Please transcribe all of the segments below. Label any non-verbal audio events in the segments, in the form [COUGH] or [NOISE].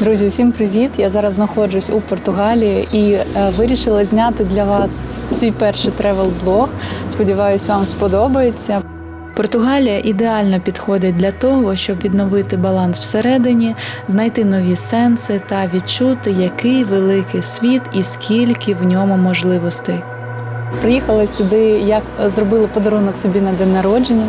Друзі, усім привіт! Я зараз знаходжусь у Португалії і е, вирішила зняти для вас свій перший тревел-блог. Сподіваюсь, вам сподобається. Португалія ідеально підходить для того, щоб відновити баланс всередині, знайти нові сенси та відчути, який великий світ і скільки в ньому можливостей. Приїхала сюди, як зробили подарунок собі на день народження,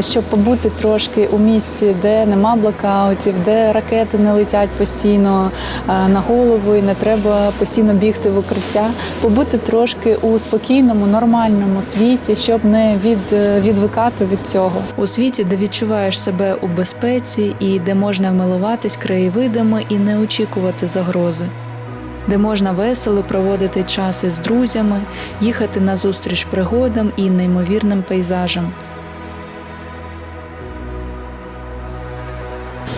щоб побути трошки у місці, де нема блокаутів, де ракети не летять постійно на голову, і не треба постійно бігти в укриття. Побути трошки у спокійному, нормальному світі, щоб не від, відвикати від цього. У світі, де відчуваєш себе у безпеці і де можна вмилуватись краєвидами і не очікувати загрози де можна весело проводити час із друзями, їхати на зустріч пригодам і неймовірним пейзажам.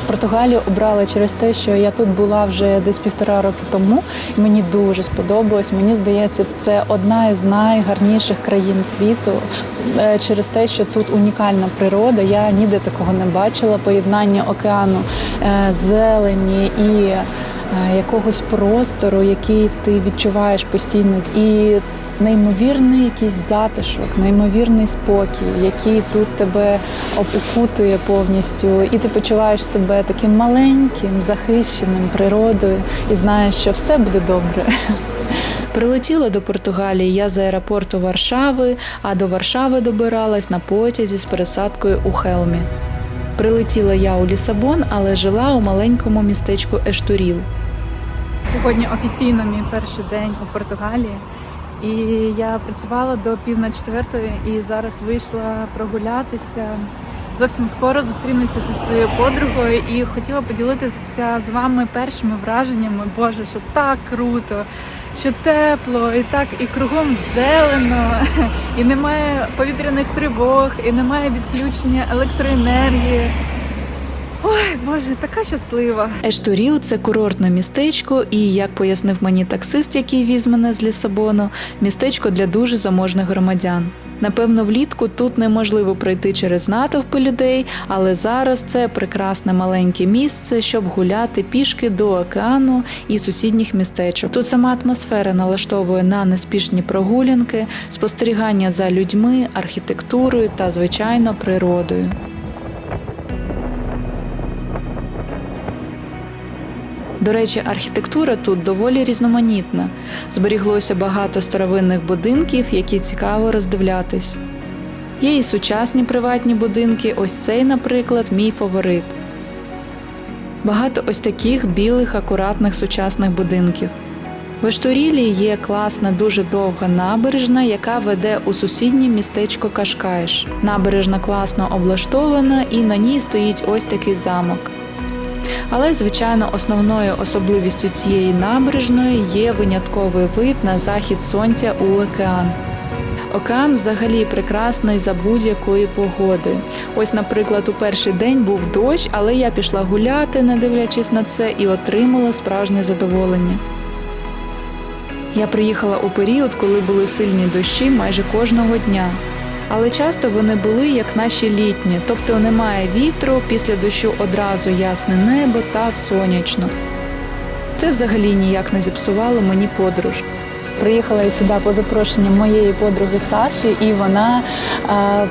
Португалію обрала через те, що я тут була вже десь півтора роки тому, і мені дуже сподобалось. Мені здається, це одна із найгарніших країн світу е, через те, що тут унікальна природа. Я ніде такого не бачила. Поєднання океану, е, зелені і якогось простору, який ти відчуваєш постійно, і неймовірний якийсь затишок, неймовірний спокій, який тут тебе окутує повністю, і ти почуваєш себе таким маленьким, захищеним природою, і знаєш, що все буде добре. [LAUGHS] Прилетіла до Португалії я з аеропорту Варшави, а до Варшави добиралась на потязі з пересадкою у Хелмі. Прилетіла я у Лісабон, але жила у маленькому містечку Ештуріл. Сьогодні офіційно мій перший день у Португалії. І я працювала до пів на четвертої і зараз вийшла прогулятися. Зовсім скоро зустрінуся зі своєю подругою і хотіла поділитися з вами першими враженнями. Боже, що так круто, що тепло, і так і кругом зелено, [LAUGHS] і немає повітряних тривог, і немає відключення електроенергії. Ой, Боже, така щаслива. Ештуріл це курортне містечко, і як пояснив мені таксист, який віз мене з Лісабону, містечко для дуже заможних громадян. Напевно, влітку тут неможливо пройти через натовпи людей, але зараз це прекрасне маленьке місце, щоб гуляти пішки до океану і сусідніх містечок. Тут сама атмосфера налаштовує на неспішні прогулянки, спостерігання за людьми, архітектурою та, звичайно, природою. До речі, архітектура тут доволі різноманітна. Зберіглося багато старовинних будинків, які цікаво роздивлятись. Є і сучасні приватні будинки, ось цей, наприклад, мій фаворит. Багато ось таких білих, акуратних сучасних будинків. В Ешторілі є класна, дуже довга набережна, яка веде у сусіднє містечко Кашкаєш. Набережна класно облаштована і на ній стоїть ось такий замок. Але, звичайно, основною особливістю цієї набережної є винятковий вид на захід сонця у океан. Океан взагалі прекрасний за будь-якої погоди. Ось, наприклад, у перший день був дощ, але я пішла гуляти, не дивлячись на це, і отримала справжнє задоволення. Я приїхала у період, коли були сильні дощі майже кожного дня. Але часто вони були як наші літні, тобто немає вітру, після дощу одразу ясне небо та сонячно. Це взагалі ніяк не зіпсувало мені подорож. Приїхала я сюди по запрошенню моєї подруги Саші, і вона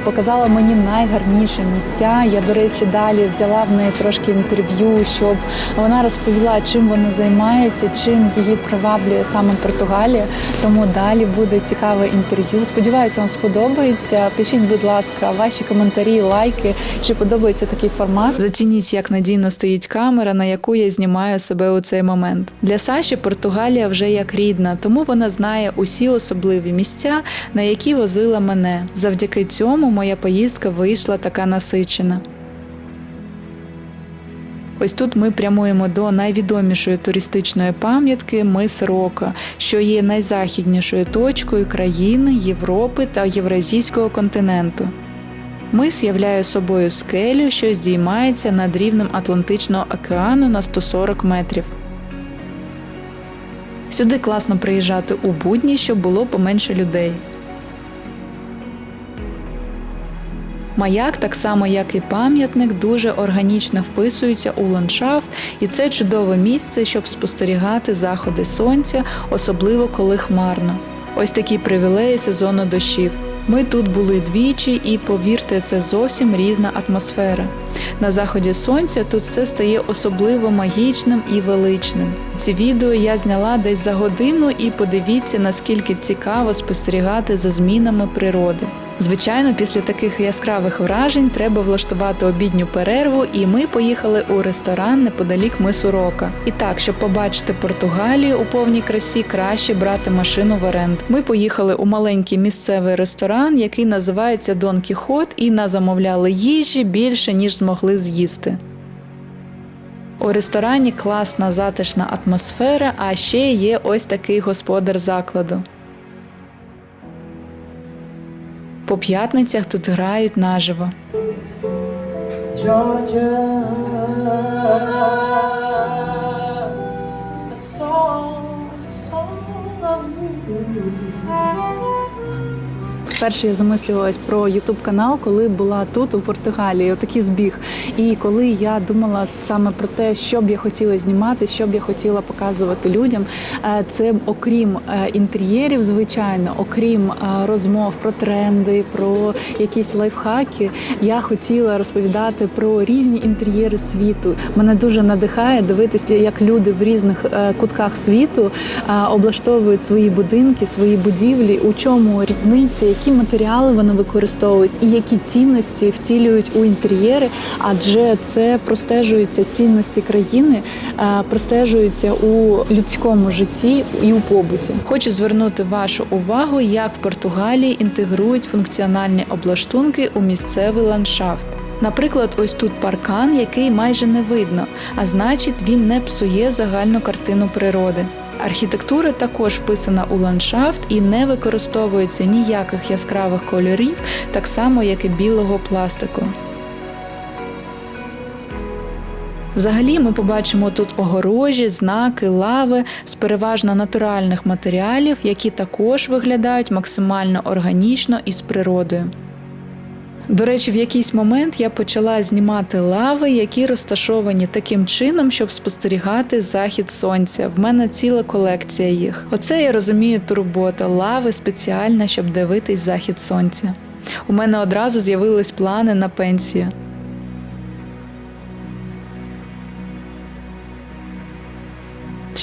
показала мені найгарніші місця. Я, до речі, далі взяла в неї трошки інтерв'ю, щоб вона розповіла, чим вона займається, чим її приваблює саме Португалія. Тому далі буде цікаве інтерв'ю. Сподіваюся, вам сподобається. Пишіть, будь ласка, ваші коментарі, лайки, чи подобається такий формат. Зацініть, як надійно стоїть камера, на яку я знімаю себе у цей момент. Для Саші Португалія вже як рідна, тому вона знає усі особливі місця, на які возила мене. Завдяки цьому моя поїздка вийшла така насичена. Ось тут ми прямуємо до найвідомішої туристичної пам'ятки мис Рока, що є найзахіднішою точкою країни, Європи та Євразійського континенту. Мис являє собою скелю, що здіймається над рівнем Атлантичного океану на 140 метрів. Сюди класно приїжджати у будні, щоб було поменше людей. Маяк, так само як і пам'ятник, дуже органічно вписується у ландшафт, і це чудове місце, щоб спостерігати заходи сонця, особливо коли хмарно. Ось такі привілеї сезону дощів. Ми тут були двічі, і повірте, це зовсім різна атмосфера. На заході сонця тут все стає особливо магічним і величним. Ці відео я зняла десь за годину, і подивіться, наскільки цікаво спостерігати за змінами природи. Звичайно, після таких яскравих вражень треба влаштувати обідню перерву, і ми поїхали у ресторан неподалік мису Рока. І так, щоб побачити Португалію у повній красі, краще брати машину в оренду. Ми поїхали у маленький місцевий ресторан, який називається Дон Кіхот, і назамовляли їжі більше ніж змогли з'їсти. У ресторані класна затишна атмосфера, а ще є ось такий господар закладу. По п'ятницях тут грають наживо. Georgia, Вперше я замислювалась про Ютуб канал, коли була тут у Португалії, отакий збіг. І коли я думала саме про те, що б я хотіла знімати, що б я хотіла показувати людям, е, це окрім е, інтер'єрів, звичайно, окрім е, розмов про тренди, про якісь лайфхаки, я хотіла розповідати про різні інтер'єри світу. Мене дуже надихає дивитися, як люди в різних кутках світу облаштовують свої будинки, свої будівлі, у чому різниця, які матеріали вони використовують і які цінності втілюють у інтер'єри, адже це простежується цінності країни, е, простежується у людському житті і у побуті. Хочу звернути вашу увагу, як в Португалії інтегрують функціональні облаштунки у місцевий ландшафт. Наприклад, ось тут паркан, який майже не видно, а значить, він не псує загальну картину природи. Архітектура також вписана у ландшафт і не використовується ніяких яскравих кольорів, так само як і білого пластику. Взагалі ми побачимо тут огорожі, знаки, лави з переважно натуральних матеріалів, які також виглядають максимально органічно і з природою. До речі, в якийсь момент я почала знімати лави, які розташовані таким чином, щоб спостерігати захід сонця. В мене ціла колекція їх. Оце я розумію турбота лави спеціальна, щоб дивитись захід сонця. У мене одразу з'явились плани на пенсію.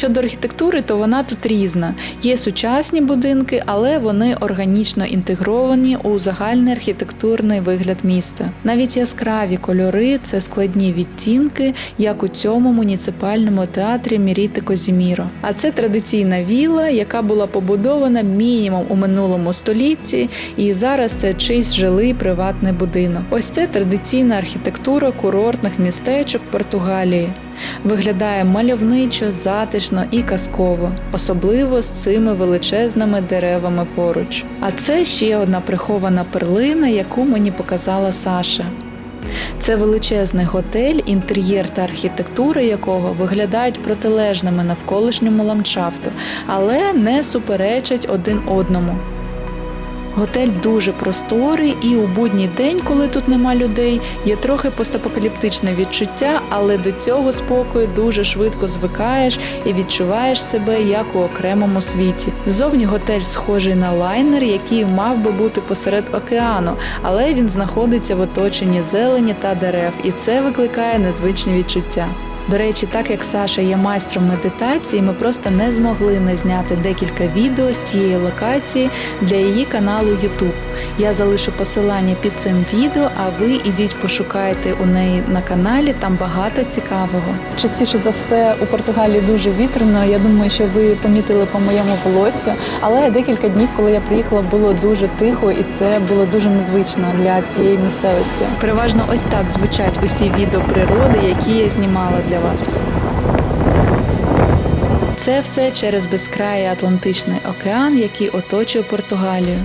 Щодо архітектури, то вона тут різна. Є сучасні будинки, але вони органічно інтегровані у загальний архітектурний вигляд міста. Навіть яскраві кольори це складні відтінки, як у цьому муніципальному театрі Міріти Козіміро. А це традиційна віла, яка була побудована мінімум у минулому столітті, і зараз це чийсь жилий приватний будинок. Ось це традиційна архітектура курортних містечок Португалії. Виглядає мальовничо, затишно і казково, особливо з цими величезними деревами поруч. А це ще одна прихована перлина, яку мені показала Саша. Це величезний готель, інтер'єр та архітектура якого виглядають протилежними навколишньому ландшафту, але не суперечать один одному. Готель дуже просторий, і у будній день, коли тут нема людей, є трохи постапокаліптичне відчуття, але до цього спокою дуже швидко звикаєш і відчуваєш себе як у окремому світі. Ззовні готель схожий на лайнер, який мав би бути посеред океану, але він знаходиться в оточенні зелені та дерев, і це викликає незвичні відчуття. До речі, так як Саша є майстром медитації, ми просто не змогли не зняти декілька відео з цієї локації для її каналу YouTube. Я залишу посилання під цим відео, а ви ідіть пошукайте у неї на каналі, там багато цікавого. Частіше за все у Португалії дуже вітряно. Я думаю, що ви помітили по моєму волосю, але декілька днів, коли я приїхала, було дуже тихо, і це було дуже незвично для цієї місцевості. Переважно ось так звучать усі відео природи, які я знімала для вас. Це все через безкраї Атлантичний океан, який оточує Португалію.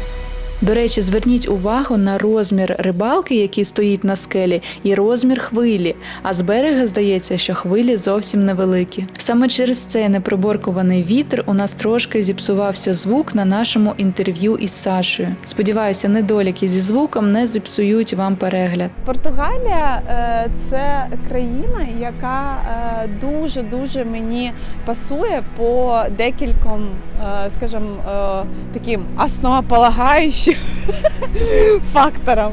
До речі, зверніть увагу на розмір рибалки, який стоїть на скелі, і розмір хвилі. А з берега здається, що хвилі зовсім невеликі. Саме через цей неприборкуваний вітер у нас трошки зіпсувався звук на нашому інтерв'ю із Сашою. Сподіваюся, недоліки зі звуком не зіпсують вам перегляд. Португалія е, це країна, яка дуже дуже мені пасує по декільком, е, скажімо, е, таким основополагаючим [LAUGHS] факторам.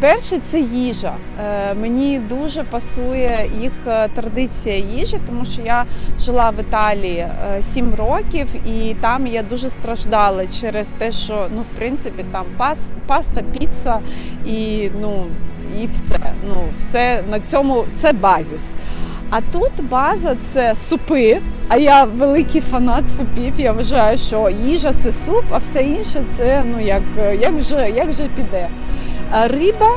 Перше це їжа. Е, Мені дуже пасує їх е, традиція їжі, тому що я жила в Італії 7 років, і там я дуже страждала через те, що ну, в принципі там пас, паста, піца і ну і все. Ну, все на цьому це базіс. А тут база це супи. А я великий фанат супів. Я вважаю, що їжа це суп, а все інше це ну як, як, вже, як вже піде. Риба,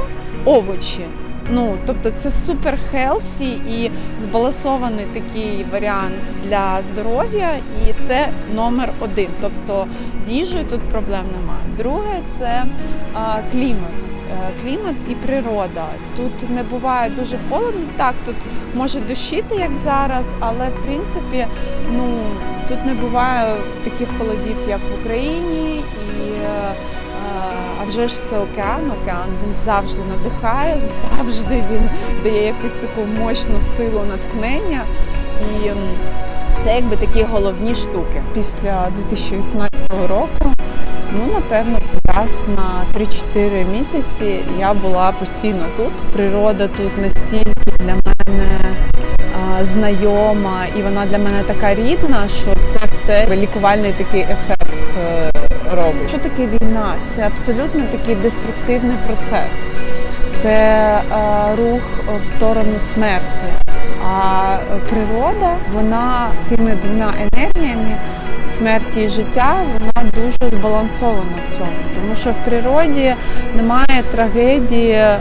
овочі. Ну, тобто це супер хелсі і збалансований такий варіант для здоров'я, і це номер один. Тобто з їжею тут проблем немає. Друге це а, клімат. Е, Клімат і природа. Тут не буває дуже холодно. Так, тут може дощити, як зараз, але в принципі, ну тут не буває таких холодів, як в Україні, і е, а вже ж це океан. Океан він завжди надихає, завжди він дає якусь таку мощну силу натхнення. І це якби такі головні штуки. Після 2018 року, ну напевно, раз на 3-4 місяці я була постійно тут. Природа тут настільки для мене знайома, і вона для мене така рідна, що це все лікувальний такий ефект робить. Що таке війна? Це абсолютно такий деструктивний процес. Це е, рух в сторону смерті. А природа, вона цими двома енергіями смерті і життя, вона дуже збалансована в цьому. Тому що в природі немає трагедії е,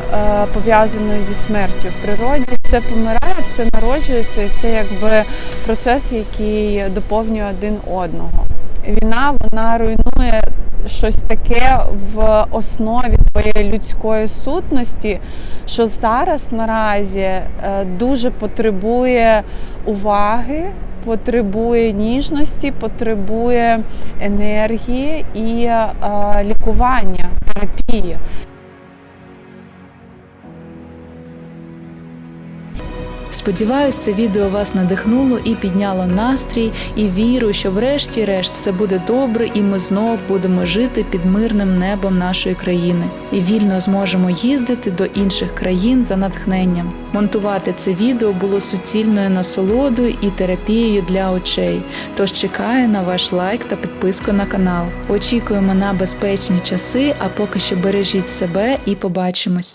пов'язаної зі смертю. В природі все помирає, все народжується, і це якби процес, який доповнює один одного. Війна вона руйнує щось таке в основі твоєї людської сутності, що зараз наразі е, дуже потребує уваги, потребує ніжності, потребує енергії і е, лікування, терапії. Сподіваюсь, це відео вас надихнуло і підняло настрій, і віру, що врешті-решт все буде добре, і ми знов будемо жити під мирним небом нашої країни і вільно зможемо їздити до інших країн за натхненням. Монтувати це відео було суцільною насолодою і терапією для очей. Тож чекаю на ваш лайк та підписку на канал. Очікуємо на безпечні часи, а поки що бережіть себе і побачимось.